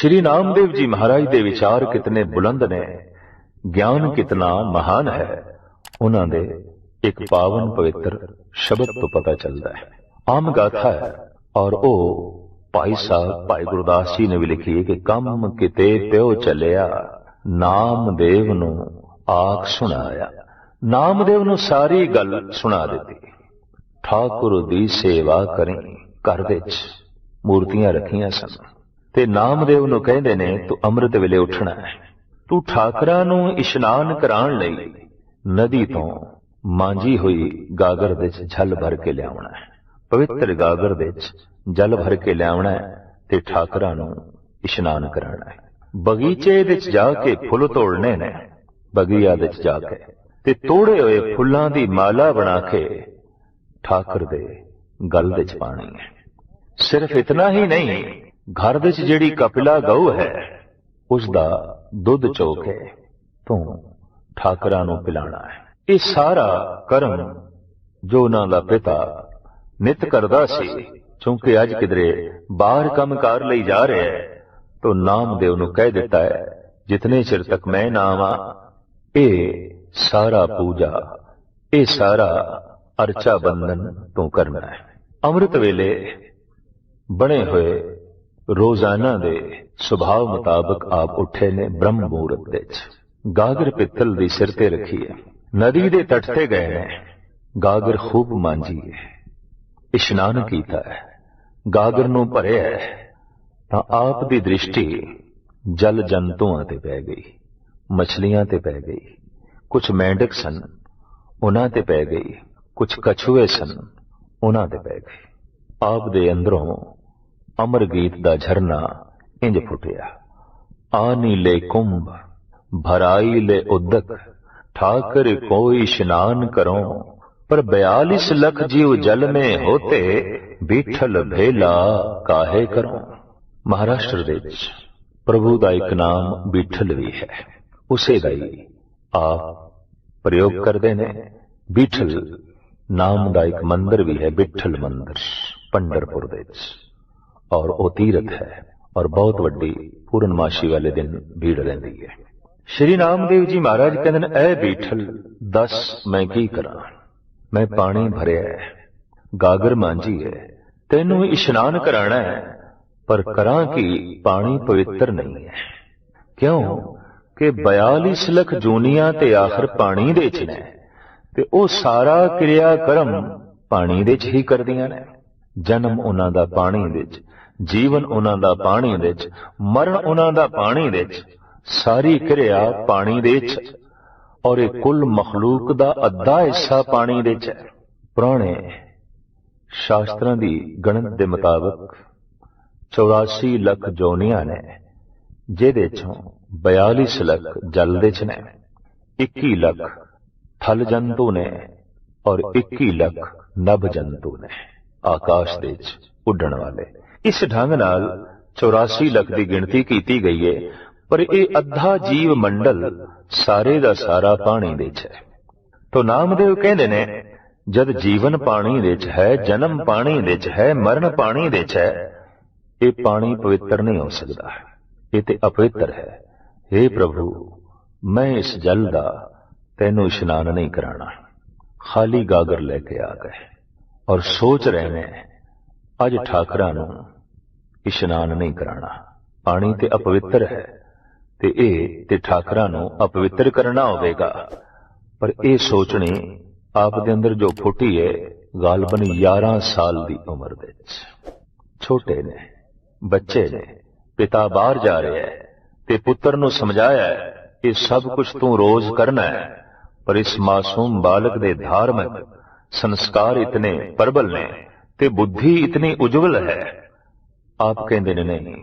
ਸ਼੍ਰੀ ਨਾਮਦੇਵ ਜੀ ਮਹਾਰਾਜ ਦੇ ਵਿਚਾਰ ਕਿਤਨੇ ਬੁਲੰਦ ਨੇ। ਗਿਆਨ ਕਿਤਨਾ ਮਹਾਨ ਹੈ। ਉਹਨਾਂ ਦੇ ਇੱਕ ਪਾਵਨ ਪਵਿੱਤਰ ਸ਼ਬਦ ਤੋਂ ਪਤਾ ਚੱਲਦਾ ਹੈ। ਆਮ ਗਾਥਾ ਹੈ ਔਰ ਉਹ ਭਾਈ ਸਾਹਿਬ, ਭਾਈ ਗੁਰਦਾਸ ਜੀ ਨੇ ਵੀ ਲਿਖੀ ਹੈ ਕਿ ਕੰਮ ਕਿਤੇ ਪਿਓ ਚੱਲਿਆ, ਨਾਮਦੇਵ ਨੂੰ ਆਖ ਸੁਣਾਇਆ। ਨਾਮਦੇਵ ਨੂੰ ਸਾਰੀ ਗੱਲ ਸੁਣਾ ਦਿੱਤੀ। ਠਾਕੁਰ ਦੀ ਸੇਵਾ ਕਰੀ ਘਰ ਵਿੱਚ, ਮੂਰਤੀਆਂ ਰੱਖੀਆਂ ਸਨ। ਤੇ ਨਾਮਦੇਵ ਨੂੰ ਕਹਿੰਦੇ ਨੇ, ਤੂੰ ਅੰਮ੍ਰਿਤ ਵੇਲੇ ਉੱਠਣਾ ਹੈ। ਤੂੰ ਠਾਕਰਾਂ ਨੂੰ ਇਸ਼ਨਾਨ ਕਰਾਉਣ ਲਈ ਨਦੀ ਤੋਂ ਮਾਂਜੀ ਹੋਈ ਗਾਗਰ ਵਿੱਚ ਜਲ ਭਰ ਕੇ ਲਿਆਉਣਾ ਹੈ। ਪਵਿੱਤਰ ਗਾਗਰ ਵਿੱਚ ਜਲ ਭਰ ਕੇ ਲਿਆਉਣਾ ਹੈ ਤੇ ਠਾਕਰਾਂ ਨੂੰ ਇਸ਼ਨਾਨ ਕਰਾਉਣਾ ਹੈ। ਬਗੀਚੇ ਵਿੱਚ ਜਾ ਕੇ ਫੁੱਲ ਤੋੜਨੇ ਨੇ, ਬਗੀਆ ਵਿੱਚ ਜਾ ਕੇ। ਤੇ ਤੋੜੇ ਹੋਏ ਫੁੱਲਾਂ ਦੀ ਮਾਲਾ ਬਣਾ ਕੇ ਠਾਕਰ ਦੇ ਗਲ ਵਿੱਚ ਪਾਣੀ ਹੈ। ਸਿਰਫ ਇਤਨਾ ਹੀ ਨਹੀਂ ਘਰ ਵਿੱਚ ਜਿਹੜੀ ਕਪਿਲਾ ਗਊ ਹੈ ਉਸ ਦਾ ਦੁੱਧ ਚੋ ਕੇ ਤੂੰ ਠਾਕਰਾਂ ਨੂੰ ਪਿਲਾਣਾ ਹੈ। ਇਹ ਸਾਰਾ ਕਰਮ ਜੋ ਉਹਨਾਂ ਦਾ ਪਿਤਾ ਨਿਤ ਕਰਦਾ ਸੀ ਕਿਉਂਕਿ ਅੱਜ ਕਿਧਰੇ ਬਾਹਰ ਕੰਮਕਾਰ ਲਈ ਜਾ ਰਿਹਾ ਹੈ, ਤੋ ਨਾਮਦੇਵ ਨੂੰ ਕਹਿ ਦਿੱਤਾ ਹੈ, ਜਿਤਨੇ ਚਿਰ ਤੱਕ ਮੈਂ ਨਾ ਆਵਾਂ ਇਹ ਸਾਰਾ ਪੂਜਾ, ਇਹ ਸਾਰਾ ਅਰਚਾ ਬੰਧਨ ਤੂੰ ਕਰਨਾ ਹੈ। ਅੰਮ੍ਰਿਤ ਵੇਲੇ ਬਣੇ ਹੋਏ ਰੋਜ਼ਾਨਾ ਦੇ ਸੁਭਾਅ ਮੁਤਾਬਕ ਆਪ ਉੱਠੇ ਨੇ ਬ੍ਰਹਮ ਮੂਰਤ ਵਿੱਚ। ਗਾਗਰ ਪਿੱਤਲ ਦੀ ਸਿਰ ਤੇ ਰੱਖੀ ਹੈ। ਨਦੀ ਦੇ ਤੱਟ ਤੇ ਗਏ ਨੇ। ਗਾਗਰ ਖੂਬ ਮਾਂਜੀ ਹੈ। ਇਸ਼ਨਾਨ ਕੀਤਾ ਹੈ। ਗਾਗਰ ਨੂੰ ਭਰਿਆ ਹੈ। ਤਾਂ ਆਪ ਦੀ ਦ੍ਰਿਸ਼ਟੀ ਜਲ ਜੰਤੂਆਂ ਤੇ ਪੈ ਗਈ। ਮਛਲੀਆਂ ਤੇ ਪੈ ਗਈ। ਕੁਝ ਮੈਂਡਕ ਸਨ, ਉਹਨਾਂ ਤੇ ਪੈ ਗਈ। ਕੁਝ ਕਛੂਏ ਸਨ, ਉਹਨਾਂ ਤੇ ਪੈ ਗਈ ਆਪ ਦੇ ਅੰਦਰੋਂ ਅਮਰ ਗੀਤ ਦਾ ਝਰਨਾ ਇੰਜ ਫੁੱਟਿਆ ਆਨੀ ਲੈ ਕੁੰਭ ਭਰਾਈ ਲੈ ਉਦਕ ਠਾਕਰ ਕੋਈ ਇਸ਼ਨਾਨ ਕਰੋ पर बयालीस लख जीव जल में होते बीठल भेला काहे करो ਮਹਾਰਾਸ਼ਟਰ ਦੇ ਵਿੱਚ ਪ੍ਰਭੂ ਦਾ ਇੱਕ ਨਾਮ ਬੀਠਲ ਵੀ ਹੈ ਉਸੇ ਦਾ ਹੀ ਆਪ ਪ੍ਰਯੋਗ ਕਰਦੇ ਨੇ ਬੀਠਲ ਨਾਮ ਦਾ ਇੱਕ ਮੰਦਿਰ ਵੀ ਹੈ ਬਿਠਲ ਮੰਦਿਰ ਪੰਡਰਪੁਰ ਦੇ ਵਿੱਚ ਔਰ ਉਹ ਤੀਰਥ ਹੈ ਔਰ ਬਹੁਤ ਵੱਡੀ ਪੂਰਨਮਾਸ਼ੀ ਵਾਲੇ ਦਿਨ ਭੀੜ ਰਹਿੰਦੀ ਹੈ। ਸ਼੍ਰੀ ਨਾਮਦੇਵ ਜੀ ਮਹਾਰਾਜ ਕਹਿੰਦੇ ਨੇ, ਐ ਬੀਠਲ, ਦੱਸ ਮੈਂ ਕੀ ਕਰਾਂ? ਮੈਂ ਪਾਣੀ ਭਰਿਆ ਹੈ, ਗਾਗਰ ਮਾਂਜੀ ਹੈ, ਤੈਨੂੰ ਇਸ਼ਨਾਨ ਕਰਾਣਾ ਹੈ, ਪਰ ਕਰਾਂ ਕਿ? ਪਾਣੀ ਪਵਿੱਤਰ ਨਹੀਂ ਹੈ। ਕਿਉਂ? ਕਿ 42 ਲੱਖ ਜੂਨੀਆਂ ਤੇ ਆਖਰ ਪਾਣੀ ਦੇ ਚ ਨੇ, ਤੇ ਉਹ ਸਾਰਾ ਕਿਰਿਆ ਕਰਮ ਪਾਣੀ ਦੇ ਚ ਹੀ ਕਰਦੀਆਂ ਨੇ। ਜਨਮ ਉਹਨਾਂ ਦਾ ਪਾਣੀ ਵਿੱਚ, ਜੀਵਨ ਉਹਨਾਂ ਦਾ ਪਾਣੀ ਵਿੱਚ, ਮਰਨ ਉਹਨਾਂ ਦਾ ਪਾਣੀ ਵਿੱਚ, ਸਾਰੀ ਕਿਰਿਆ ਪਾਣੀ ਦੇ ਚ ਔਰ ਇਹ ਕੁੱਲ ਮਖਲੂਕ ਦਾ ਅੱਧਾ ਹਿੱਸਾ ਪਾਣੀ ਦੇ ਚ ਹੈ। ਪੁਰਾਣੇ ਸ਼ਾਸਤਰਾਂ ਦੀ ਗਣਤ ਦੇ ਮੁਤਾਬਕ 84 ਲੱਖ ਜੋਨੀਆਂ ਨੇ, ਜਿਹਦੇ ਚੋਂ 42 ਲੱਖ ਜਲ ਦੇ ਚ ਨੇ 21 ਲੱਖ ਥਲ ਜੰਤੂ ਨੇ ਔਰ 21 ਲੱਖ ਨਭ ਜੰਤੂ ਨੇ। ਆਕਾਸ਼ ਦੇ ਚ ਉੱਡਣ ਵਾਲੇ। ਇਸ ਢੰਗ ਨਾਲ 84 ਲੱਖ ਦੀ ਗਿਣਤੀ ਕੀਤੀ ਗਈ ਹੈ ਪਰ ਇਹ ਅੱਧਾ ਜੀਵ ਮੰਡਲ ਸਾਰੇ ਦਾ ਸਾਰਾ ਪਾਣੀ ਦੇ ਚ ਹੈ। ਤੋ ਨਾਮਦੇਵ ਕਹਿੰਦੇ ਨੇ, ਜਦ ਜੀਵਨ ਪਾਣੀ ਦੇ ਚ ਹੈ, ਜਨਮ ਪਾਣੀ ਦੇ ਚ ਹੈ, ਮਰਨ ਪਾਣੀ ਦੇ ਚ ਹੈ, ਇਹ ਪਾਣੀ ਪਵਿੱਤਰ ਨਹੀਂ ਹੋ ਸਕਦਾ। ਇਹ ਤੇ ਅਪਵਿੱਤਰ ਹੈ। हे ਪ੍ਰਭੂ, ਮੈਂ ਇਸ ਜਲ ਦਾ ਤੈਨੂੰ ਇਸ਼ਨਾਨ ਨਹੀਂ ਕਰਾਣਾ ਖਾਲੀ ਗਾਗਰ ਲੈ ਕੇ ਆ ਗਏ। ਔਰ ਸੋਚ ਰਹੇ ਨੇ, ਅੱਜ ਠਾਕਰਾਂ ਨੂੰ ਇਸ਼ਨਾਨ ਨਹੀਂ ਕਰਾਣਾ ਪਾਣੀ ਤੇ ਅਪਵਿੱਤਰ ਹੈ ਤੇ ਇਹ ਤੇ ਠਾਕਰਾਂ ਨੂੰ ਅਪਵਿੱਤਰ ਕਰਨਾ ਹੋਵੇਗਾ। ਪਰ ਇਹ ਸੋਚਣੀ ਆਪ ਦੇ ਅੰਦਰ ਜੋ ਫੁੱਟੀ ਹੈ, ਗਾਲਬਨ 11 ਸਾਲ ਦੀ ਉਮਰ ਦੇ ਵਿੱਚ। ਛੋਟੇ ਨੇ, ਬੱਚੇ ਨੇ, ਪਿਤਾ ਬਾਹਰ ਜਾ ਰਿਹਾ ਹੈ ਤੇ ਪੁੱਤਰ ਨੂੰ ਸਮਝਾਇਆ ਇਹ ਸਭ ਕੁਝ ਤੂੰ ਰੋਜ਼ ਕਰਨਾ ਹੈ, ਪਰ ਇਸ ਮਾਸੂਮ ਬਾਲਕ ਦੇ ਧਾਰਮਿਕ ਸੰਸਕਾਰ ਇਤਨੇ ਪ੍ਰਬਲ ਨੇ ਤੇ ਬੁੱਧੀ ਇਤਨੀ ਉਜਵਲ ਹੈ। ਆਪ ਕਹਿੰਦੇ ਨੇ, ਨਹੀਂ,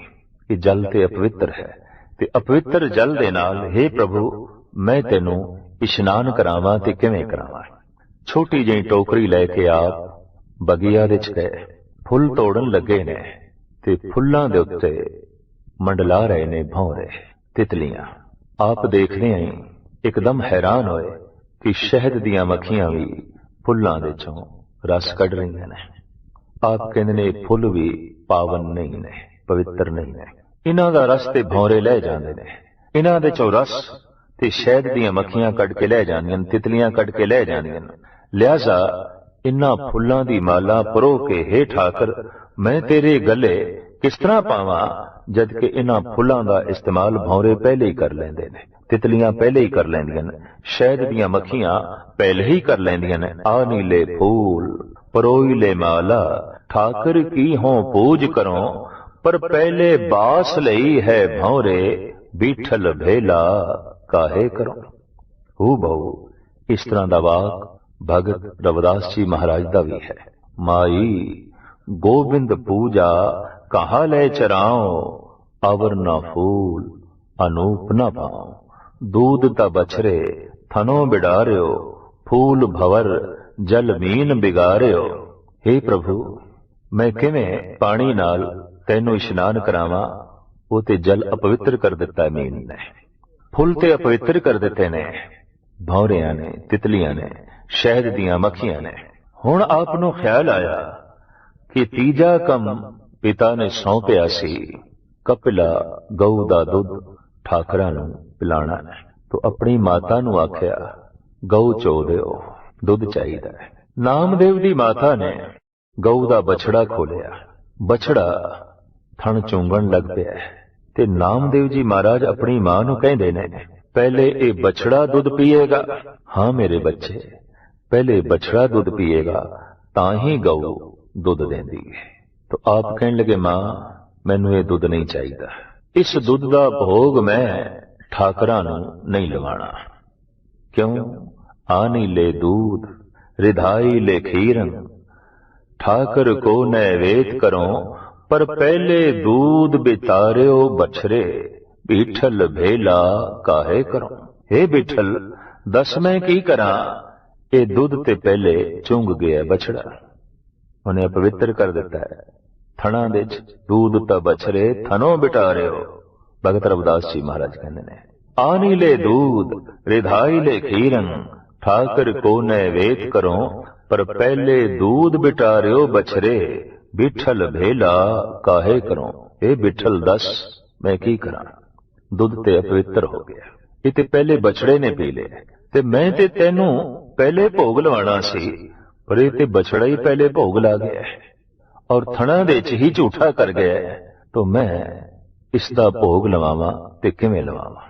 ਇਹ ਜਲ ਤੇ ਅਪਵਿੱਤਰ ਹੈ ਤੇ ਅਪਵਿੱਤਰ ਜਲ ਦੇ ਨਾਲ हे ਪ੍ਰਭੂ, ਮੈਂ ਤੈਨੂੰ ਇਸ਼ਨਾਨ ਕਰਾਵਾਂ ਤੇ ਕਿਵੇਂ ਕਰਾਵਾਂ? ਛੋਟੀ ਜਿਹੀ ਟੋਕਰੀ ਲੈ ਕੇ ਆਪ ਬਗੀਆ ਵਿੱਚ ਗਏ। ਫੁੱਲ ਤੋੜਨ ਲੱਗੇ ਨੇ ਤੇ ਫੁੱਲਾਂ ਦੇ ਉੱਤੇ ਮੰਡਲਾ ਰਹੇ ਨੇ ਭੌਰੇ ਤਿਤਲੀਆਂ। ਆਪ ਦੇਖਦੇ ਆਂ ਇੱਕਦਮ ਹੈਰਾਨ ਹੋਏ ਕਿ ਸ਼ਹਿਦ ਦੀਆਂ ਮੱਖੀਆਂ ਵੀ ਫੁੱਲਾਂ ਦੇ ਚੋਂ ਰਸ ਕੱਢ ਰਹੀਆਂ ਨੇ। ਆਪ ਕਹਿੰਦੇ ਨੇ ਫੁੱਲ ਵੀ ਪਾਵਨ ਨਹੀਂ ਨੇ, ਪਵਿੱਤਰ ਨਹੀਂ ਨੇ। ਇਹਨਾਂ ਦਾ ਰਸ ਤੇ ਭੌਰੇ ਲੈ ਜਾਂਦੇ ਨੇ। ਇਹਨਾਂ ਦੇ ਚੋਂ ਰਸ ਤੇ ਸ਼ਹਿਦ ਦੀਆਂ ਮੱਖੀਆਂ ਕੱਢ ਕੇ ਲੈ ਜਾਂਦੀਆਂ ਨੇ, ਤਿਤਲੀਆਂ ਕੱਢ ਕੇ ਲੈ ਜਾਂਦੀਆਂ ਨੇ। ਲਿਆਜ਼ਾ ਇਨ੍ਹਾਂ ਫੁੱਲਾਂ ਦੀ ਮਾਲਾ ਪਰੋ ਕੇ ਹੇਠ ਆਕਰ ਮੈਂ ਤੇਰੇ ਗਲੇ ਕਿਸ ਤਰ੍ਹਾਂ ਪਾਵਾਂ? ਜਦ ਕਿ ਇਹਨਾਂ ਫੁੱਲਾਂ ਦਾ ਇਸਤੇਮਾਲ ਭੌਰੇ ਪਹਿਲੇ ਹੀ ਕਰ ਲੈਂਦੇ ਨੇ, ਤਿਤਲੀਆਂ ਪਹਿਲੇ ਹੀ ਕਰ ਲੈਂਦੀਆਂ ਨੇ, ਸ਼ਹਿਦ ਦੀਆਂ ਮੱਖੀਆਂ ਪਹਿਲੇ ਹੀ ਕਰ ਲੈਂਦੀਆਂ ਨੇ ਆ ਨੀਲੇ ਫੂਲ ਪਰੋਈ ਮਾਲਾ, ਠਾਕਰ ਕੀ ਹੋਂ ਪੂਜ ਕਰੋ, ਪਰ ਪਹਿਲੇ ਬਾਸ ਲਈ ਹੈ ਭੌਰੇ, ਬੀਠਲ ਭੇਲਾ ਕਾਹੇ ਕਰੋ। ਹੂ ਬਹੁ, ਇਸ ਤਰ੍ਹਾਂ ਦਾ ਵਾਕ ਭਗਤ ਰਵਿਦਾਸ ਜੀ ਮਹਾਰਾਜ ਦਾ ਵੀ ਹੈ। ਮਾਈ, ਗੋਬਿੰਦ ਪੂਜਾ ਕਹਾ ਲੈ ਚਰਾਓ ਅਵਰ ਨਾ ਫੂਲ, ਅਨੂਪ ਨਾ ਪਾਓ ਦੂਧ ਤਾ ਬਛਰੇ ਥਨੋ ਬਿਡਾਰਿਓ। ਫੂਲ ਭਵਰ, ਜਲ ਮੀਨ ਬਿਗਾਰਿਓ। हे ਪ੍ਰਭੂ, ਮੈਂ ਕਿਵੇਂ ਪਾਣੀ ਨਾਲ ਤੈਨੂੰ ਇਸ਼ਨਾਨ ਕਰਾਵਾਂ? ਉਹ ਤੇ ਜਲ ਅਪਵਿੱਤਰ ਕਰ ਦਿੱਤਾ ਮੀਨ ਨੇ। ਫੁੱਲ ਤੇ ਅਪਵਿੱਤਰ ਕਰ ਦਿੱਤੇ ਨੇ। ਭੌਰਿਆਂ ਨੇ, ਤਿਤਲੀਆਂ ਨੇ, ਸ਼ਹਿਦ ਦੀਆਂ ਮੱਖੀਆਂ ਨੇ। ਹੁਣ ਆਪ ਨੂੰ ਖਿਆਲ ਆਇਆ ਕਿ ਤੀਜਾ ਕੰਮ ਪਿਤਾ ਨੇ ਸੌਂਪਿਆ ਸੀ, ਕਪਿਲਾ ਗਊ ਦਾ ਦੁੱਧ ਠਾਕਰਾਂ ਨੂੰ ਪਿਲਾਣਾ ਹੈ। ਤੋ ਆਪਣੀ ਮਾਤਾ ਨੂੰ ਆਖਿਆ, ਗਊ ਚੋ ਦਿਓ, ਦੁੱਧ ਚਾਹੀਦਾ ਹੈ। ਨਾਮਦੇਵ ਦੀ ਮਾਤਾ ਨੇ ਗਊ ਦਾ ਬਛੜਾ ਖੋਲਿਆ। ਬਛੜਾ ਥਣ ਚੁੰਗਣ ਲੱਗ ਪਿਆ ਤੇ ਨਾਮਦੇਵ ਜੀ ਮਹਾਰਾਜ ਆਪਣੀ ਮਾਂ ਨੂੰ ਕਹਿੰਦੇ ਨੇ, ਪਹਿਲੇ ਇਹ ਬਛੜਾ ਦੁੱਧ ਪੀਏਗਾ। ਹਾਂ ਮੇਰੇ ਬੱਚੇ, ਪਹਿਲੇ ਬਛੜਾ ਦੁੱਧ ਪੀਏਗਾ, ਤਾਂ ਹੀ ਗਊ ਦੁੱਧ ਦਿੰਦੀ ਹੈ। ਤਾਂ ਆਪ ਕਹਿਣ ਲੱਗੇ, ਮਾਂ, ਮੈਨੂੰ ਇਹ ਦੁੱਧ ਨਹੀਂ ਚਾਹੀਦਾ। ਇਸ ਦੁੱਧ ਦਾ ਭੋਗ ਮੈਂ ਠਾਕਰਾਂ ਨੂੰ ਨਹੀਂ ਲਵਾਣਾ। ਕਿਉਂ? ਆਨੀ ਲੈ ਦੂਧ, ਰਿਧਾਈ ਲੈ ਖੀਰਨ। ਠਾਕਰ ਕੋ ਨੈਵੇਦ ਕਰੋ, ਪਰ ਪਹਿਲੇ ਦੂਧ ਬਿਤਾਰਿਓ ਬਛਰੇ। ਬੀਠਲ ਭੇਲਾ ਕਾਹੇ ਕਰੋ? हे ਬਿਠਲ, ਦੱਸ ਮੈਂ ਕੀ ਕਰਾਂ? ਇਹ ਦੁੱਧ ਤੇ ਪਹਿਲੇ ਚੁੰਗ ਗਿਆ ਬਛੜਾ। ਉਹਨੇ ਪਵਿੱਤਰ ਕਰ ਦਿੱਤਾ ਹੈ ਥਣਾ ਦੇ ਦੂਧ ਤਾਂ ਬਛਰੇ ਥਨੋਂ ਬਿਟਾਰਿਓ ਭਗਤ ਰਵਿਦਾਸ ਜੀ ਮਹਾਰਾਜ ਕਹਿੰਦੇ ਨੇ ਆਨੀ ਲੈ ਦੂਧ ਰਿਧਾਈ ਲੈ ਖੀਰਨ ਠਾਕਰ ਕੋ ਨੈਵੇਦ ਕਰੋ ਪਰ ਪਹਿਲੇ ਦੂਧ ਬਿਟਾਰਿਓ ਬਛਰੇ ਬਿਠਲ ਭੇਲਾ ਕਾਹੇ ਕਰੋ ਇਹ ਬਿਠਲ ਦੱਸ ਮੈਂ ਕੀ ਕਰਾਂ ਦੁੱਧ ਤੇ ਅਪਵਿੱਤਰ ਹੋ ਗਿਆ ਇਹ ਤੇ ਪਹਿਲੇ ਬਛੜੇ ਨੇ ਪੀ ਲਿਆ ਤੇ ਮੈਂ ਤੇ ਤੈਨੂੰ ਪਹਿਲੇ ਭੋਗ ਲਵਾਣਾ ਸੀ ਪਰ ਇਹ ਤੇ ਬਛੜਾ ਹੀ ਪਹਿਲੇ ਭੋਗ ਲਾ ਗਿਆ ਹੈ ਔਰ ਥਣਾ ਦੇ ਚ ਹੀ ਝੂਠਾ ਕਰ ਗਿਆ ਹੈ। ਤਾਂ ਮੈਂ ਇਸ ਦਾ ਭੋਗ ਲਵਾਵਾਂ ਤੇ ਕਿਵੇਂ ਲਵਾਵਾਂ?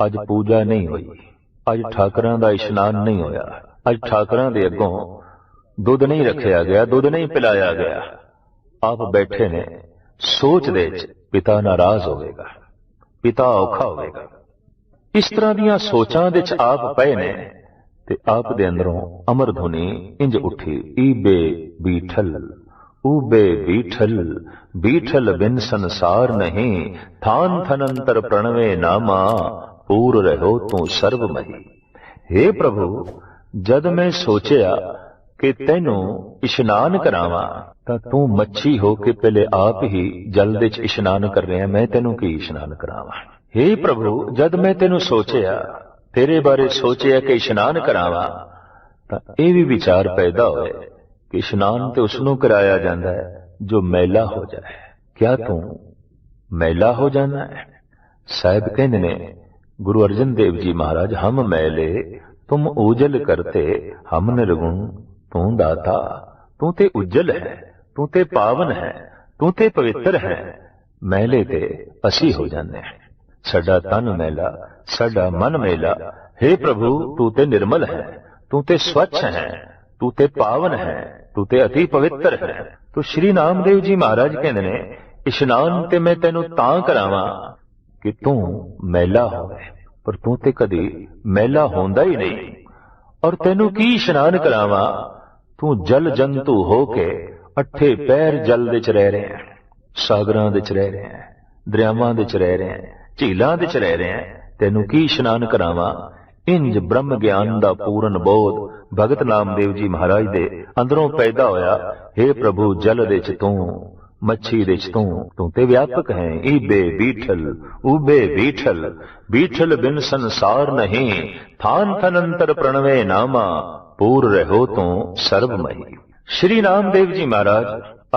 ਅੱਜ ਪੂਜਾ ਨਹੀਂ ਹੋਈ, ਅੱਜ ਠਾਕਰਾਂ ਦਾ ਇਸ਼ਨਾਨ ਨਹੀਂ ਹੋਇਆ, ਅੱਜ ਠਾਕਰਾਂ ਦੇ ਅੱਗੋਂ ਦੁੱਧ ਨਹੀਂ ਰੱਖਿਆ ਗਿਆ, ਦੁੱਧ ਨਹੀਂ ਪਿਲਾਇਆ ਗਿਆ। ਆਪ ਬੈਠੇ ਨੇ, ਸੋਚ ਦੇ ਚ ਪਿਤਾ ਨਾਰਾਜ਼ ਹੋਵੇਗਾ, ਪਿਤਾ ਔਖਾ ਹੋਵੇਗਾ। ਇਸ ਤਰ੍ਹਾਂ ਦੀਆਂ ਸੋਚਾਂ ਦੇ ਚ ਆਪ ਪਏ ਨੇ ਤੇ ਆਪ ਦੇ ਅੰਦਰੋਂ ਅਮਰ ਧੁਨੀ ਇੰਜ ਉੱਠੀ ਈਬੇ ਬੀਠਲ ਊਬੇ ਬੀਠਲ ਬੀਠਲ ਬਿਨ ਸੰਸਾਰ ਨਹੀਂ, ਥਾਨ ਥਨੰਤਰ ਪ੍ਰਣਵੇ ਨਾਮਾ, ਪੂਰ ਰਹੋ ਤੂੰ ਸਰਬ ਮਹੀ। हे ਪ੍ਰਭੂ, ਜਦ ਮੈਂ ਸੋਚਿਆ ਕਿ ਤੈਨੂੰ ਇਸ਼ਨਾਨ ਕਰਾਵਾਂ, ਤਾਂ ਤੂੰ ਮੱਛੀ ਹੋ ਕੇ ਪਹਿਲੇ ਆਪ ਹੀ ਜਲ ਦੇ ਚ ਇਸ਼ਨਾਨ ਕਰ ਰਿਹਾ, ਮੈਂ ਤੈਨੂੰ ਕੀ ਇਸ਼ਨਾਨ ਕਰਾਵਾਂ? हे ਪ੍ਰਭੂ, ਜਦ ਮੈਂ ਤੈਨੂੰ ਸੋਚਿਆ ਤੇਰੇ ਬਾਰੇ ਸੋਚਿਆ ਕਿ ਇਸ਼ਨਾਨ ਕਰਾਵਾਂ, ਤਾਂ ਇਹ ਵੀ ਵਿਚਾਰ ਪੈਦਾ ਹੋਏ ਕਿ ਇਸ਼ਨਾਨ ਤੇ ਉਸ ਨੂੰ ਕਰਾਇਆ ਜਾਂਦਾ ਹੈ, ਜੋ ਮੈਲਾ ਹੋ ਜਾਏ। ਕਿਆ ਤੂੰ ਮੈਲਾ ਹੋ ਜਾਣਾ ਹੈ? ਸਾਹਿਬ ਕਹਿੰਦੇ ਨੇ, ਗੁਰੂ ਅਰਜਨ ਦੇਵ ਜੀ ਮਹਾਰਾਜ, ਹਮ ਮੈਲੇ, ਤੁਮ ਉਜਲ ਕਰਤੇ, ਹਮ ਨਿਰਗੁਣ, ਤੂੰ ਦਾਤਾ। ਤੂੰ ਤੇ ਉਜਲ ਹੈ, ਤੂੰ ਤੇ ਪਾਵਨ ਹੈ, ਤੂੰ ਤੇ ਪਵਿੱਤਰ ਹੈ, ਮੈਲੇ ਤੇ ਅਸੀਂ ਹੋ ਜਾਂਦੇ ਹਾਂ। ਸਾਡਾ ਤਨ ਮੈਲਾ, ਸਾਡਾ ਮਨ ਮੈਲਾ। हे ਪ੍ਰਭੂ, ਤੂੰ ਤੇ ਨਿਰਮਲ ਹੈ, ਤੂੰ ਤੇ ਸਵੱਛ ਹੈ, ਤੂੰ ਤੇ ਪਾਵਨ ਹੈ, ਤੂੰ ਤੇ ਅਤੀ ਪਵਿੱਤਰ ਹੈ। ਤੋ ਸ਼੍ਰੀ ਨਾਮਦੇਵ ਜੀ ਮਹਾਰਾਜ ਕਹਿੰਦੇ ਨੇ, ਇਸ਼ਨਾਨ ਤੇ ਮੈਂ ਤੈਨੂੰ ਤਾਂ ਕਰਾਵਾਂ ਕਿ ਤੂੰ ਮੈਲਾ ਹੋਵੇ। ਪਰ ਤੂੰ ਤੇ ਕਦੇ ਮੈਲਾ ਹੁੰਦਾ ਹੀ ਨਹੀਂ। ਔਰ ਤੈਨੂੰ ਕੀ ਇਸ਼ਨਾਨ ਕਰਾਵਾਂ? ਤੂੰ ਜਲ ਜੰਤੂ ਹੋ ਕੇ ਅੱਠੇ ਪੈਰ ਜਲ ਦੇ ਚ ਰਹਿ ਰਿਹਾ ਸਾਗਰਾਂ ਦੇ ਚ ਰਹਿ ਰਿਹਾ ਦਰਿਆਵਾਂ ਦੇ ਚ ਰਹਿ ਰਿਹਾ ਝੀਲਾਂ ਵਿੱਚ ਰਹਿ ਰਿਹਾ ਤੈਨੂੰ ਕੀ ਇਸ਼ਨਾਨ ਕਰਾਵਾਂ? ਇੰਜ ਬ੍ਰਹਮ ਗਿਆਨ ਦਾ ਪੂਰਨ ਬੋਧ ਭਗਤ ਨਾਮਦੇਵ ਜੀ ਮਹਾਰਾਜ ਦੇ ਅੰਦਰੋਂ ਪੈਦਾ ਹੋਇਆ। हे ਪ੍ਰਭੂ, ਜਲ ਦੇ ਚ ਤੂੰ, ਮੱਛੀ ਦੇ ਚ ਤੂੰ ਤੂੰ ਤੇ ਵਿਆਪਕ ਹੈ। ਈਬੇ ਬੀਠਲ ਉਬੇ ਬੀਠਲ ਬੀਠਲ ਬਿਨ ਸੰਸਾਰ ਨਹੀਂ। ਥਾਨ ਥਨੰਤਰ ਪ੍ਰਣਵੇ ਨਾਮਾ, ਪੂਰ ਰਹੋ ਤੂੰ ਸਰਬਮਈ ਸ਼੍ਰੀ ਨਾਮਦੇਵ ਜੀ ਮਹਾਰਾਜ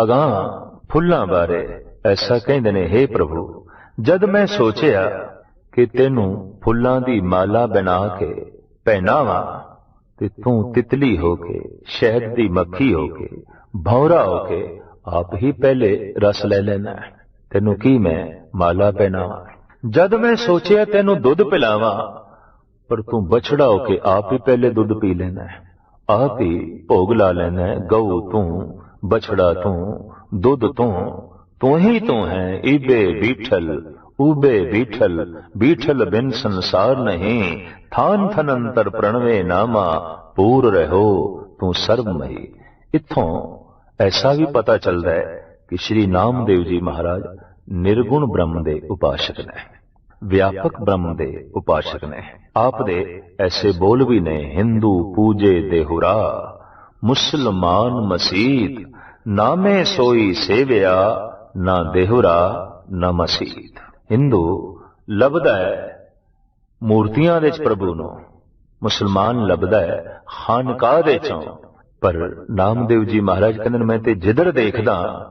ਅਗਾਂ ਫੁੱਲਾਂ ਬਾਰੇ ਐਸਾ ਕਹਿੰਦੇ ਨੇ हे ਪ੍ਰਭੂ ਜਦ ਮੈਂ ਸੋਚਿਆ ਕਿ ਤੈਨੂੰ ਫੁੱਲਾਂ ਦੀ ਮਾਲਾ ਬਣਾ ਕੇ ਪਹਿਨਾਵਾਂ ਤੇ ਤੂੰ ਤਿਤਲੀ ਹੋ ਕੇ, ਸ਼ਹਿਦ ਦੀ ਮੱਖੀ ਹੋ ਕੇ, ਭੌਰਾ ਹੋ ਕੇ ਆਪ ਹੀ ਪਹਿਲੇ ਰਸ ਲੈ ਲੈਣਾ ਤੈਨੂੰ ਕੀ ਮੈਂ ਮਾਲਾ ਪਹਿਨਾਵਾਂ? ਜਦ ਮੈਂ ਸੋਚਿਆ ਤੈਨੂੰ ਦੁੱਧ ਪਿਲਾਵਾਂ, ਪਰ ਤੂੰ ਬਛੜਾ ਹੋ ਕੇ ਆਪ ਹੀ ਪਹਿਲੇ ਦੁੱਧ ਪੀ ਲੈਣਾ ਆਪ ਹੀ ਭੋਗ ਲਾ ਲੈਣਾ ਹੈ, ਗਊ ਤੂੰ, ਬਛੜਾ ਤੂੰ, ਦੁੱਧ ਤੂੰ ਤੂੰ ਹੀ ਤੂੰ ਹੈ, ਈਬੇ ਬੀਠਲ, ਊਬੇ ਬੀਠਲ ਬੀਠਲ ਬਿਨ ਸੰਸਾਰ ਨਹੀਂ, ਥਾਨ ਥਨੰਤਰ ਪ੍ਰਣਵੇ ਨਾਮਾ, ਪੂਰ ਰਹੋ, ਤੂੰ ਸਰਬਮਈ ਇੱਥੋਂ ਐਸਾ ਵੀ ਪਤਾ ਚੱਲਦਾ ਹੈ ਕਿ ਸ਼੍ਰੀ ਨਾਮਦੇਵ ਜੀ ਮਹਾਰਾਜ ਨਿਰਗੁਣ ਬ੍ਰਹਮ ਦੇ ਉਪਾਸ਼ਕ ਨੇ, ਵਿਆਪਕ ਬ੍ਰਹਮ ਦੇ ਉਪਾਸ਼ਕ ਨੇ। ਆਪ ਦੇ ਐਸੇ ਬੋਲ ਵੀ ਨੇ, ਹਿੰਦੂ ਪੂਜੇ ਦੇਹੁਰਾ, ਮੁਸਲਮਾਨ ਮਸੀਤ, ਨਾਮੇ ਸੋਈ ਸੇਵਿਆ ਨਾ ਦੇਹੁਰਾ, ਨਾ ਮਸੀਤ। ਹਿੰਦੂ, ਲੱਭਦਾ ਹੈ ਮੂਰਤੀਆਂ ਦੇ ਵਿੱਚ ਪ੍ਰਭੂ ਨੂੰ। ਮੁਸਲਮਾਨ ਲੱਭਦਾ ਹੈ ਖਾਨਕਾਹ ਦੇ ਚੋਂ ਪਰ ਨਾਮਦੇਵ ਜੀ ਮਹਾਰਾਜ ਕਹਿੰਦੇ ਮੈਂ ਤੇ ਜਿੱਧਰ ਦੇਖਦਾ,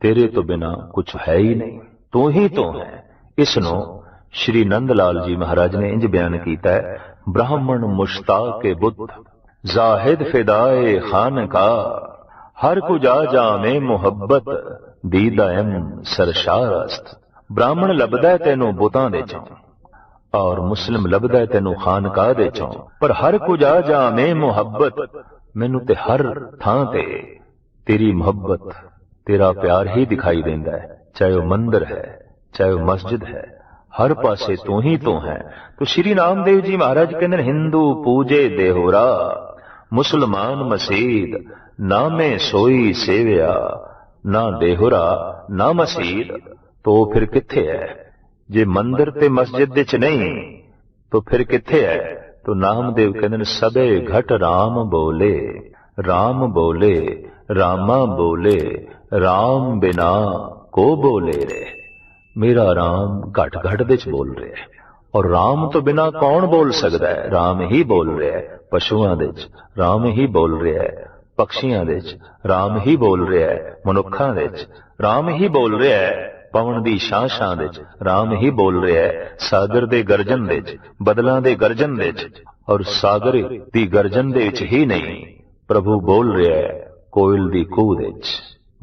ਤੇਰੇ ਤੋਂ ਬਿਨਾ ਕੁਝ ਹੈ ਹੀ ਨਹੀਂ। ਤੂੰ ਹੀ ਤੂੰ ਹੈ। ਇਸ ਨੂੰ ਸ਼੍ਰੀ ਨੰਦ ਲਾਲ ਜੀ ਮਹਾਰਾਜ ਨੇ ਇੰਜ ਬਿਆਨ ਕੀਤਾ ਹੈ, ਬ੍ਰਾਹਮਣ ਮੁਸ਼ਤਾਕ ਬੁੱਧ, ਜ਼ਾਹਿਦ ਫਿਦਾਏ ਖਾਨਕਾ, ਹਰ ਕੁ ਜਾ ਜਾਵੇਂ ਮੁਹੱਬਤ ਦੀਦਾਇਮ ਸਰਸ਼ਾਰਸਤ ਬ੍ਰਾਹਮਣ ਲੱਭਦਾ ਹੈ ਤੈਨੂੰ ਬੁੱਤਾਂ ਦੇ ਚੋਂ, ਔਰ ਮੁਸਲਿਮ ਲੱਭਦਾ ਹੈ ਤੈਨੂੰ ਖਾਨਕਾਹ ਦੇ ਚੋਂ। ਪਰ ਹਰ ਕੁ ਜਾ ਜਾਵੇਂ ਮੁਹੱਬਤ, ਮੈਨੂੰ ਤੇ ਹਰ ਥਾਂ ਤੇ ਤੇਰੀ ਮੁਹੱਬਤ, ਤੇਰਾ ਪਿਆਰ ਹੀ ਦਿਖਾਈ ਦਿੰਦਾ ਹੈ। ਚਾਹੇ ਉਹ ਮੰਦਰ ਹੈ, ਚਾਹੇ ਉਹ ਮਸਜਿਦ ਹੈ, ਹਰ ਪਾਸੇ ਤੂੰ ਹੀ ਤੂੰ ਹੈ। ਤੋ ਸ਼੍ਰੀ ਨਾਮਦੇਵ ਜੀ ਮਹਾਰਾਜ ਕਹਿੰਦੇ ਨੇ, ਹਿੰਦੂ ਪੂਜੇ ਦੇਹੋਰਾ, ਮੁਸਲਮਾਨ ਮਸੀਦ, ਨਾਮੇ ਸੋਈ ਸੇਵਿਆ ਨਾ ਦੇਹੁਰਾ ਨਾ ਮਸੀਦ ਤੋ ਫਿਰ ਕਿੱਥੇ ਹੈ ਜੇ ਮੰਦਰ ਤੇ ਮਸਜਿਦ ਦੇ ਚ ਨਹੀਂ ਤੋ ਫਿਰ ਕਿੱਥੇ ਹੈ ਤੋ ਨਾਮਦੇਵ ਕਹਿੰਦੇ ਨੇ ਸਭੇ ਘਟ RAM ਬੋਲੇ RAM ਬੋਲੇ ਰਾਮਾ ਬੋਲੇ RAM ਬਿਨਾ ਕੋ ਬੋਲੇ ਰੇ? ਮੇਰਾ RAM ਘਟ ਘਟ ਦੇ ਚ ਬੋਲ ਰਿਹਾ ਹੈ ਔਰ RAM ਤੋਂ ਬਿਨਾ ਕੌਣ ਬੋਲ ਸਕਦਾ ਹੈ RAM ਹੀ ਬੋਲ ਰਿਹਾ ਹੈ ਪਸ਼ੂਆਂ ਦੇ ਚ। RAM ਹੀ ਬੋਲ ਰਿਹਾ ਹੈ ਪਕਸ਼ੀਆਂ ਦੇ ਚ RAM ਹੀ ਬੋਲ ਰਿਹਾ ਹੈ, ਮਨੁੱਖਾਂ ਦੇ ਚ RAM ਹੀ ਬੋਲ ਰਿਹਾ ਹੈ, ਪਵਨ ਦੀ ਛਾਂ ਛਾਂ ਦੇ ਚ RAM ਹੀ ਬੋਲ ਰਿਹਾ ਹੈ, ਸਾਗਰ ਦੇ ਗਰਜਨ ਦੇ ਚ ਬਦਲਾਂ ਦੇ ਗਰਜਨ ਦੇ ਚ ਔਰ ਸਾਗਰ ਦੀ ਗਰਜਨ ਦੇ ਵਿੱਚ ਹੀ ਨਹੀਂ, ਪ੍ਰਭੂ ਬੋਲ ਰਿਹਾ ਹੈ, ਕੋਇਲ ਦੀ ਕੂਹ ਦੇ ਵਿੱਚ,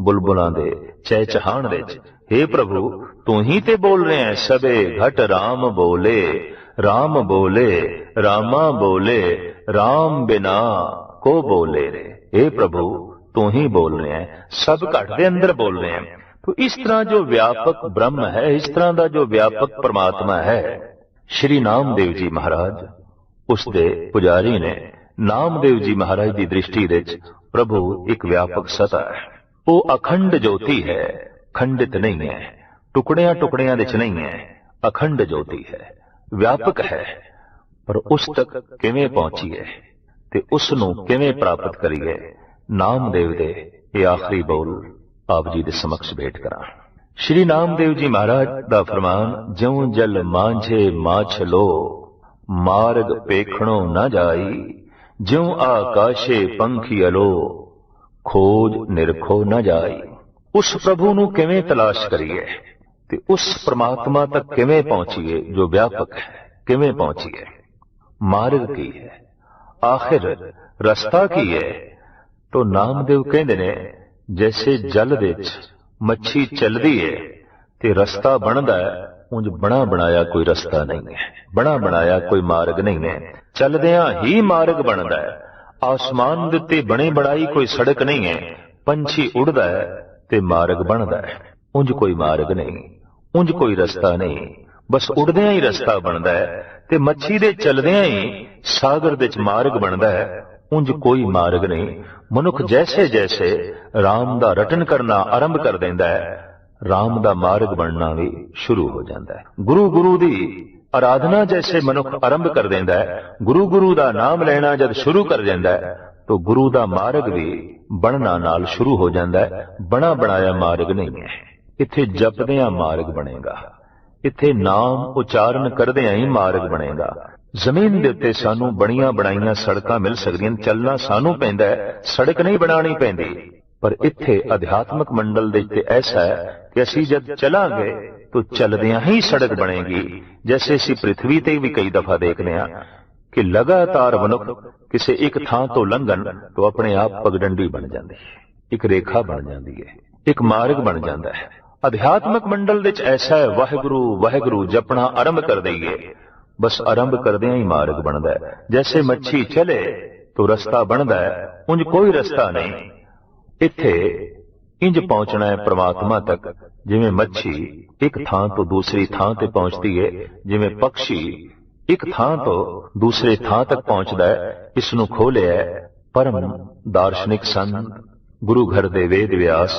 ਬੁਲਬੁਲਾਂ ਦੇ ਚਹਿਚਹਾਣ ਦੇ ਚ हे ਪ੍ਰਭੂ, ਤੂੰ ਹੀ ਤੇ ਬੋਲ ਰਿਹਾ ਹੈ, ਸਭੇ ਘਟ RAM ਬੋਲੇ RAM ਬੋਲੇ, ਰਾਮਾ ਬੋਲੇ RAM ਬਿਨਾ ਕੋ ਬੋਲੇ ਰੇ। हे ਪ੍ਰਭੂ ਤੂੰ ਹੀ ਬੋਲ ਰਿਹਾ ਹੈ ਸਭ ਘਟ ਦੇ ਅੰਦਰ ਬੋਲ ਰਹੇ ਹੈ तो इस तरह जो व्यापक ब्रह्म है इस तरह का जो व्यापक परमात्मा है श्री नामदेव जी महाराज उसके पुजारी ने ਨਾਮਦੇਵ ਜੀ ਮਹਾਰਾਜ ਦੀ ਦ੍ਰਿਸ਼ਟੀ ਵਿੱਚ ਪ੍ਰਭੂ ਇੱਕ ਵਿਆਪਕ ਸਤਾ ਹੈ ਉਹ ਅਖੰਡ ਜੋਤੀ ਹੈ ਖੰਡਿਤ ਨਹੀਂ ਹੈ ਟੁਕੜਿਆਂ ਟੁਕੜਿਆਂ ਵਿੱਚ ਨਹੀਂ ਹੈ ਅਖੰਡ ਜੋਤੀ ਹੈ ਵਿਆਪਕ ਹੈ ਪਰ ਉਸ ਤੱਕ ਕਿਵੇਂ ਪਹੁੰਚੀਏ ਤੇ ਉਸ ਨੂੰ ਕਿਵੇਂ ਪ੍ਰਾਪਤ ਕਰੀਏ? ਨਾਮਦੇਵ ਦੇ ਇਹ ਆਖਰੀ ਬੋਲ ਆਪ ਜੀ ਦੇ ਸਮਕਸ਼ ਭੇਟ ਕਰਾਂ। ਸ਼੍ਰੀ ਨਾਮਦੇਵ ਜੀ ਮਹਾਰਾਜ ਦਾ ਫਰਮਾਨ ਜਿਉ ਜਲ ਮਾਂਝੇ ਮਾਛ ਲੋ ਮਾਰਗ ਪੇਖਣੋ ਨਾ ਜਾਈ ਜਿਉ ਆਕਾਸ਼ੇ ਪੰਖੀ ਅਲੋ ਖੋਜ ਨਿਰਖੋ ਨਾ ਜਾਈ। ਉਸ ਪ੍ਰਭੂ ਨੂੰ ਕਿਵੇਂ ਤਲਾਸ਼ ਕਰੀਏ? ਤੇ ਉਸ ਪ੍ਰਮਾਤਮਾ ਤੱਕ ਕਿਵੇਂ ਪਹੁੰਚੀਏ ਜੋ ਵਿਆਪਕ ਹੈ? ਕਿਵੇਂ ਪਹੁੰਚੀਏ? ਮਾਰਗ ਕੀ ਹੈ? ਆਖਿਰ ਰਸਤਾ ਕੀ ਹੈ? ਤੋ ਨਾਮਦੇਵ ਕਹਿੰਦੇ ਨੇ, ਜੈਸੇ ਜਲ ਵਿੱਚ ਮੱਛੀ ਚੱਲਦੀ ਹੈ, ਤੇ ਰਸਤਾ ਬਣਦਾ ਹੈ, ਉਂਝ ਬਣਾ ਬਣਾਇਆ ਕੋਈ ਰਸਤਾ ਨਹੀਂ ਹੈ, ਬਣਾ ਬਣਾਇਆ ਕੋਈ ਮਾਰਗ ਨਹੀਂ ਹੈ, ਚੱਲਦਿਆਂ ਹੀ ਮਾਰਗ ਬਣਦਾ ਹੈ, ਆਸਮਾਨ ਦੇ ਉੱਤੇ ਬਣੇ ਬਣਾਈ ਕੋਈ ਸੜਕ ਨਹੀਂ ਹੈ, ਪੰਛੀ ਉੜਦਾ ਹੈ ਤੇ ਮਾਰਗ ਬਣਦਾ ਹੈ, ਉਂਝ ਕੋਈ ਮਾਰਗ ਨਹੀਂ, ਉਂਝ ਕੋਈ ਰਸਤਾ ਨਹੀਂ ਬਸ ਉੜਦਿਆਂ ਹੀ ਰਸਤਾ ਬਣਦਾ ਹੈ ਤੇ ਮੱਛੀ ਦੇ ਚੱਲਦਿਆਂ ਹੀ ਸਾਗਰ ਵਿੱਚ ਮਾਰਗ ਬਣਦਾ ਹੈ। ਉਂਝ ਕੋਈ ਮਾਰਗ ਨਹੀਂ। ਮਨੁੱਖ ਜੈਸੇ ਜੈਸੇ RAM ਦਾ ਰਟਨ ਕਰਨਾ ਆਰੰਭ ਕਰ ਦਿੰਦਾ ਹੈ। RAM ਦਾ ਮਾਰਗ ਬਣਨਾ ਵੀ ਸ਼ੁਰੂ ਹੋ ਜਾਂਦਾ ਹੈ। ਗੁਰੂ ਗੁਰੂ ਦੀ ਆਰਾਧਨਾ ਜੈਸੇ ਮਨੁੱਖ ਆਰੰਭ ਕਰ ਦਿੰਦਾ ਹੈ। ਗੁਰੂ ਗੁਰੂ ਦਾ ਨਾਮ ਲੈਣਾ ਜਦ ਸ਼ੁਰੂ ਕਰ ਜਾਂਦਾ ਹੈ। ਤਾਂ ਗੁਰੂ ਦਾ ਮਾਰਗ ਵੀ ਬਣਨਾ ਨਾਲ ਸ਼ੁਰੂ ਹੋ ਜਾਂਦਾ ਹੈ। ਬਣਾ ਬਣਾਇਆ ਮਾਰਗ ਨਹੀਂ ਹੈ। ਇੱਥੇ ਜਪਦਿਆਂ ਮਾਰਗ ਬਣੇਗਾ। ਇੱਥੇ ਨਾਮ ਉਚਾਰਨ ਕਰਦਿਆਂ ਹੀ ਮਾਰਗ ਬਣੇਗਾ। ਜ਼ਮੀਨ ਦੇ ਉੱਤੇ ਸਾਨੂੰ ਬਣੀਆਂ ਬਣਾਈਆਂ ਸੜਕਾਂ ਮਿਲ ਸਕਦੀਆਂ, ਚੱਲਣਾ ਸਾਨੂੰ ਪੈਂਦਾ ਹੈ, ਸੜਕ ਨਹੀਂ ਬਣਾਉਣੀ ਪੈਂਦੀ। ਪਰ ਇੱਥੇ ਅਧਿਆਤਮਕ ਮੰਡਲ ਦੇ ਉੱਤੇ ਐਸਾ ਹੈ ਕਿ ਅਸੀਂ ਜਦ ਚਲਾਂਗੇ ਤਾਂ ਚਲਦਿਆਂ ਹੀ ਸੜਕ ਬਣੇਗੀ, ਜੈਸੇ ਅਸੀਂ ਪ੍ਰithvi ਤੇ ਵੀ ਕਈ ਦਫਾ ਦੇਖਦੇ ਹਾਂ ਕਿ ਲਗਾਤਾਰ ਮਨੁੱਖ ਕਿਸੇ ਇੱਕ ਥਾਂ ਤੋਂ ਲੰਘਣ ਤਾਂ ਆਪਣੇ ਆਪ ਪਗਡੰਡੀ ਬਣ ਜਾਂਦੀ ਹੈ ਇੱਕ ਰੇਖਾ ਬਣ ਜਾਂਦੀ ਹੈ, ਇੱਕ ਮਾਰਗ ਬਣ ਜਾਂਦਾ ਹੈ। ਅਧਿਆਤਮਕ ਮੰਡਲ ਵਿੱਚ ਐਸਾ ਹੈ, ਵਾਹਿਗੁਰੂ ਵਾਹਿਗੁਰੂ, ਜਪਣਾ ਆਰੰਭ ਕਰ ਦਈਏ। ਬਸ ਆਰੰਭ ਕਰਦਿਆਂ ਹੀ ਮਾਰਗ ਬਣਦਾ ਹੈ। ਜੈਸੇ ਮੱਛੀ ਚਲੇ, ਤਾਂ ਰਸਤਾ ਬਣਦਾ ਹੈ, ਉਂਝ ਕੋਈ ਰਸਤਾ ਨਹੀਂ। ਇੱਥੇ ਇੰਜ ਪਹੁੰਚਣਾ ਹੈ ਪ੍ਰਮਾਤਮਾ ਤੱਕ। ਜਿਵੇਂ ਮੱਛੀ ਇੱਕ ਥਾਂ ਤੋਂ ਦੂਸਰੀ ਥਾਂ ਤੇ ਪਹੁੰਚਦੀ ਹੈ ਜਿਵੇਂ ਪੰਛੀ ਇੱਕ ਥਾਂ ਤੋਂ ਦੂਸਰੇ ਥਾਂ ਤੱਕ ਪਹੁੰਚਦਾ ਹੈ, ਇਸ ਨੂੰ ਖੋਲਿਆ ਹੈ, ਪਰਮ ਦਾਰਸ਼ਨਿਕ ਸੰਤ, ਗੁਰੂ ਘਰ ਦੇ ਵੇਦ ਵਿਆਸ,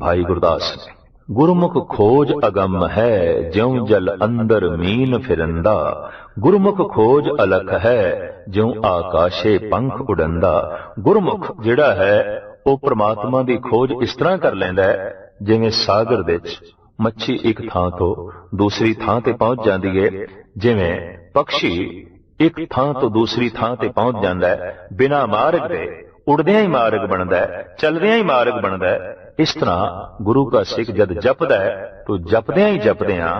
ਭਾਈ ਗੁਰਦਾਸ ਨੇ। ਗੁਰਮੁਖ ਖੋਜ ਅਗੰਮ ਹੈ, ਜਿਉ ਜਲ ਅੰਦਰ ਮੀਨ ਫਿਰੰਦਾ। ਗੁਰਮੁਖ ਖੋਜ ਅਲਖ ਹੈ, ਜਿਉ ਆਕਾਸ਼ੇ ਪੰਖ ਉਡੰਦਾ। ਗੁਰਮੁਖ ਜਿਹੜਾ ਹੈ, ਉਹ ਪ੍ਰਮਾਤਮਾ ਦੀ ਖੋਜ ਇਸ ਤਰ੍ਹਾਂ ਕਰ ਲੈਂਦਾ ਹੈ, ਜਿਵੇਂ ਸਾਗਰ ਵਿੱਚ ਮੱਛੀ ਇੱਕ ਥਾਂ ਤੋਂ ਦੂਸਰੀ ਥਾਂ ਤੇ ਪਹੁੰਚ ਜਾਂਦੀ ਹੈ, ਜਿਵੇਂ ਪੰਛੀ ਇੱਕ ਥਾਂ ਤੋਂ ਦੂਸਰੀ ਥਾਂ ਤੇ ਪਹੁੰਚ ਜਾਂਦਾ ਹੈ, ਬਿਨਾ ਮਾਰਗ ਦੇ। ਉੜਦਿਆਂ ਹੀ ਮਾਰਗ ਬਣਦਾ ਹੈ, ਚਲਦਿਆਂ ਹੀ ਮਾਰਗ ਬਣਦਾ ਹੈ। ਇਸ ਤਰ੍ਹਾਂ ਗੁਰੂ ਕਾ ਸਿੱਖ ਜਦ ਜਪਦਾ ਹੈ, ਤਾਂ ਜਪਦਿਆਂ ਹੀ ਜਪਦਿਆਂ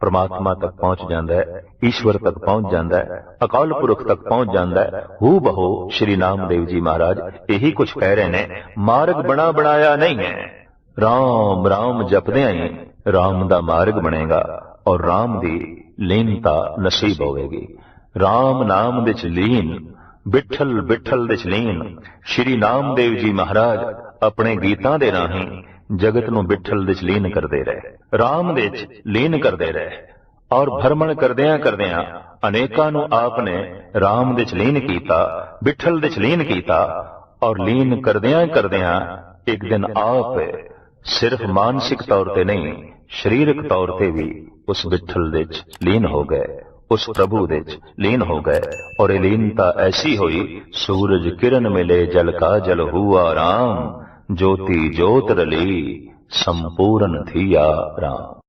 ਪ੍ਰਮਾਤਮਾ ਤੱਕ ਪਹੁੰਚ ਜਾਂਦਾ ਹੈ, ਈਸ਼ਵਰ ਤੱਕ ਪਹੁੰਚ ਜਾਂਦਾ ਹੈ, ਅਕਾਲ ਪੁਰਖ ਤੱਕ ਪਹੁੰਚ ਜਾਂਦਾ ਹੈ। ਹੂ ਬਹੋ ਸ਼੍ਰੀ ਨਾਮਦੇਵ ਜੀ ਮਹਾਰਾਜ, ਇਹੀ ਕੁਝ ਕਹਿ ਰਹੇ ਨੇ, ਮਾਰਗ ਬਣਾ ਬਣਾਇਆ ਨਹੀਂ ਹੈ। ਰਾਮ ਰਾਮ ਜਪਦਿਆਂ ਹੀ ਰਾਮ ਦਾ ਮਾਰਗ ਬਣੇਗਾ ਔਰ ਰਾਮ ਦੀ ਲੀਨਤਾ ਨਸੀਬ ਹੋਵੇਗੀ। ਰਾਮ ਨਾਮ ਵਿੱਚ ਲੀਨ ਬਿਠਲ ਬਿਠਲ ਵਿੱਚ ਲੀਨ ਸ਼੍ਰੀ ਨਾਮਦੇਵ ਜੀ ਮਹਾਰਾਜ ਆਪਣੇ ਗੀਤਾਂ ਦੇ ਰਾਹੀਂ ਜਗਤ ਨੂੰ ਬਿਠਲ ਵਿੱਚ ਲੀਨ ਕਰਦੇ ਰਹੇ, ਰਾਮ ਦੇ ਵਿੱਚ ਲੀਨ ਕਰਦੇ ਰਹੇ ਔਰ ਭਰਮਣ ਕਰਦਿਆਂ ਕਰਦਿਆਂ ਅਨੇਕਾਂ ਨੂੰ ਆਪ ਨੇ ਰਾਮ ਵਿੱਚ ਲੀਨ ਕੀਤਾ, ਬਿਠਲ ਵਿੱਚ ਲੀਨ ਕੀਤਾ ਔਰ ਲੀਨ ਕਰਦਿਆਂ ਕਰਦਿਆਂ ਇੱਕ ਦਿਨ ਆਪ ਸਿਰਫ ਮਾਨਸਿਕ ਤੌਰ ਤੇ ਨਹੀਂ, ਸਰੀਰਕ ਤੌਰ ਤੇ ਵੀ ਉਸ ਬਿਠਲ ਵਿੱਚ ਲੀਨ ਹੋ ਗਏ। उस प्रभुदेज लीन हो गए और लीनता ऐसी हुई सूरज किरण मिले जल का जल हुआ राम ज्योति ज्योत रली संपूर्ण थी या राम